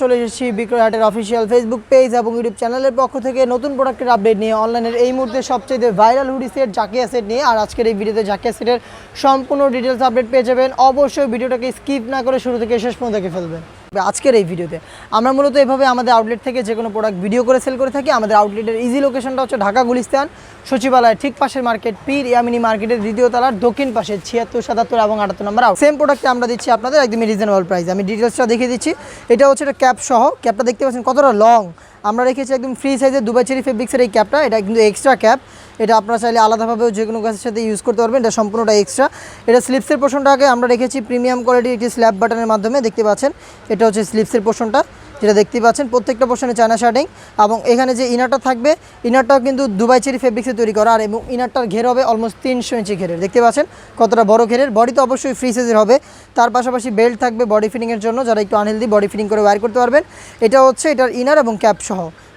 চলে এসেছি বিক্রয় হাটের অফিসিয়াল ফেসবুক পেজ এবং ইউটিউব চ্যানেলের পক্ষ থেকে নতুন প্রোডাক্টের আপডেট নিয়ে। অনলাইনের এই মুহূর্তে সবচেয়ে viral hoodie set Zakia set নিয়ে। আর আজকের এই ভিডিওতে জাকিয়া সেটের সম্পূর্ণ ডিটেলস আপডেট পেয়ে যাবেন। অবশ্যই ভিডিওটাকে স্কিপ না করে শুরু থেকে শেষ পর্যন্ত দেখে ফেলবেন। আজকের এই ভিডিওতে। আমরা মূলত এভাবে আমাদের আউটলেট থেকে যে কোনো প্রোডাক্ট ভিডিও করে সেল করে থাকি, আমাদের আউটলেটের ইজি লোকেশনটা হচ্ছে ঢাকা গুলিস্তান, সচিবালয়ের ঠিক পাশের মার্কেট পীর ইয়ামিনী মার্কেটের দ্বিতীয় তলার দক্ষিণ পাশে, ছিয়াত্তর, সাতাত্তর এবং আটাত্তর নম্বর আউট সেম প্রোডাক্টে আমরা দিচ্ছি আপনাদের একদমই রিজনেবল প্রাইস আমি ডিটেলসটা দেখিয়ে দিচ্ছি। এটা হচ্ছে একটা ক্যাপ সহ ক্যাপটা দেখতে পাচ্ছেন কতটা লং আমরা রেখেছি একদম ফ্রি সাইজের দুবাই চেরি ফেব্রিক্সের এই ক্যাপটা এটা কিন্তু এক্সট্রা ক্যাপ এটা আপনারা চাইলে আলাদাভাবেও যে কোনো গাছের সাথে ইউজ করতে পারবেন। এটা সম্পূর্ণটা এক্সট্রা এটা স্লিপসের পোর্শনটাকে আমরা রেখেছি প্রিমিয়াম কোয়ালিটির একটি স্ল্যাব বাটনের মাধ্যমে, দেখতে পাচ্ছেন? এটা হচ্ছে স্লিপসের পোর্শনটা যেটা দেখতে পাচ্ছেন। প্রত্যেকটা পোর্শনে চায়না শার্টিং এবং এখানে যে ইনারটা থাকবে ইনারটাও কিন্তু দুবাই চেরি ফেব্রিক্সে তৈরি করা। আর এবং ইনারটার ঘের হবে অলমোস্ট তিনশো ইঞ্চি ঘেরের। দেখতে পাচ্ছেন? কতটা বড় ঘেরের। বডি তো অবশ্যই ফ্রি সাইজের হবে। তার পাশাপাশি বেল্ট থাকবে বডি ফিটিংয়ের জন্য। যারা একটু আনহেলদি বডি ফিটিং করে ওয়্যার করতে পারবেন। এটা হচ্ছে এটার ইনার এবং ক্যাপ সহ।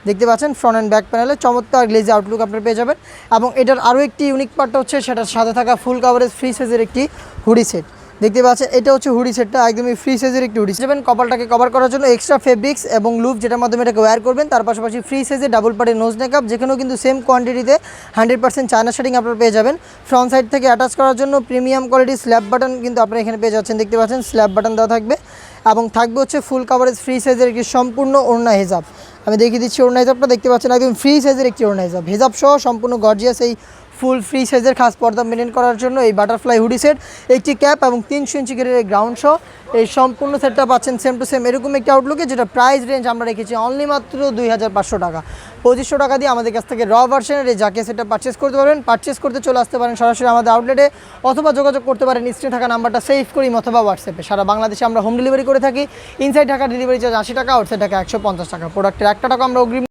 দেখতে পাচ্ছেন ফ্রন্ট অ্যান্ড ব্যাক প্যানেলে চমৎকার গ্লেজি আউটলুক আপনারা পেয়ে যাবেন এবং এটার আরও একটি ইউনিক পার্টটা হচ্ছে সেটার সাথে থাকা ফুল কাভারেজ ফ্রি সাইজের একটি হুডি সেট দেখতে পাচ্ছেন এটা হচ্ছে হুডি সেটটা একদমই ফ্রি সাইজের একটি হুডি যাবেন কপালটাকে কভার করার জন্য এক্সট্রা ফেব্রিক্স এবং লুপ যেটার মাধ্যমে এটাকে ওয়্যার করবেন, তার পাশাপাশি ফ্রি সাইজের ডাবল পার্টের নোজ মেকআপ যেখানেও কিন্তু সেম কোয়ান্টিটিতে হান্ড্রেড পার্সেন্ট চায়না শেডিং আপনারা পেয়ে যাবেন। ফ্রন্ট সাইড থেকে অ্যাটাচ করার জন্য প্রিমিয়াম কোয়ালিটির স্ল্যাব বাটন কিন্তু আপনারা এখানে পেয়ে যাচ্ছেন। দেখতে পাচ্ছেন স্ল্যাব বাটন দেওয়া থাকবে এবং থাকবে হচ্ছে ফুল কাভারেজ ফ্রি সাইজের একটি সম্পূর্ণ ওড়না হেজাব। আমি দেখিয়ে দিচ্ছি হেজাবটা দেখতে পাচ্ছেন একদম ফ্রি সাইজের একটি ওড়না ভেজাব সহ সম্পূর্ণ গর্জিয়াস এই ফুল ফ্রি সাইজের খাস পর্দা মেনটেন করার জন্য এই বাটারফ্লাই হুডি সেট একটি ক্যাপ এবং তিনশো ইঞ্চি গেরের গ্রাউন্ড সহ এই সম্পূর্ণ সেটটা পাচ্ছেন সেম টু সেম এরকম একটি আউটলুকে যেটা প্রাইস রেঞ্জ আমরা রেখেছি অনলি মাত্র দুই হাজার পাঁচশো টাকা। পঁচিশশো টাকা দিয়ে আমাদের কাছ থেকে র ভার্সনের এই জাকে সেটটা পারচেস করতে পারবেন। পারচেস করতে চলে আসতে পারেন সরাসরি আমাদের আউটলেটে অথবা যোগাযোগ করতে পারেন স্ক্রিনে থাকা নাম্বারটা সেভ করি অথবা হোয়াটসঅ্যাপে সারা বাংলাদেশে আমরা হোম ডেলিভারি করে থাকি। ইনসাইড ঢাকা ডেলিভারি চার্জ আশি টাকা আউটসাইড ঢাকা একশো পঞ্চাশ টাকা। প্রোডাক্টের একটা টাকা আমরা অগ্রিম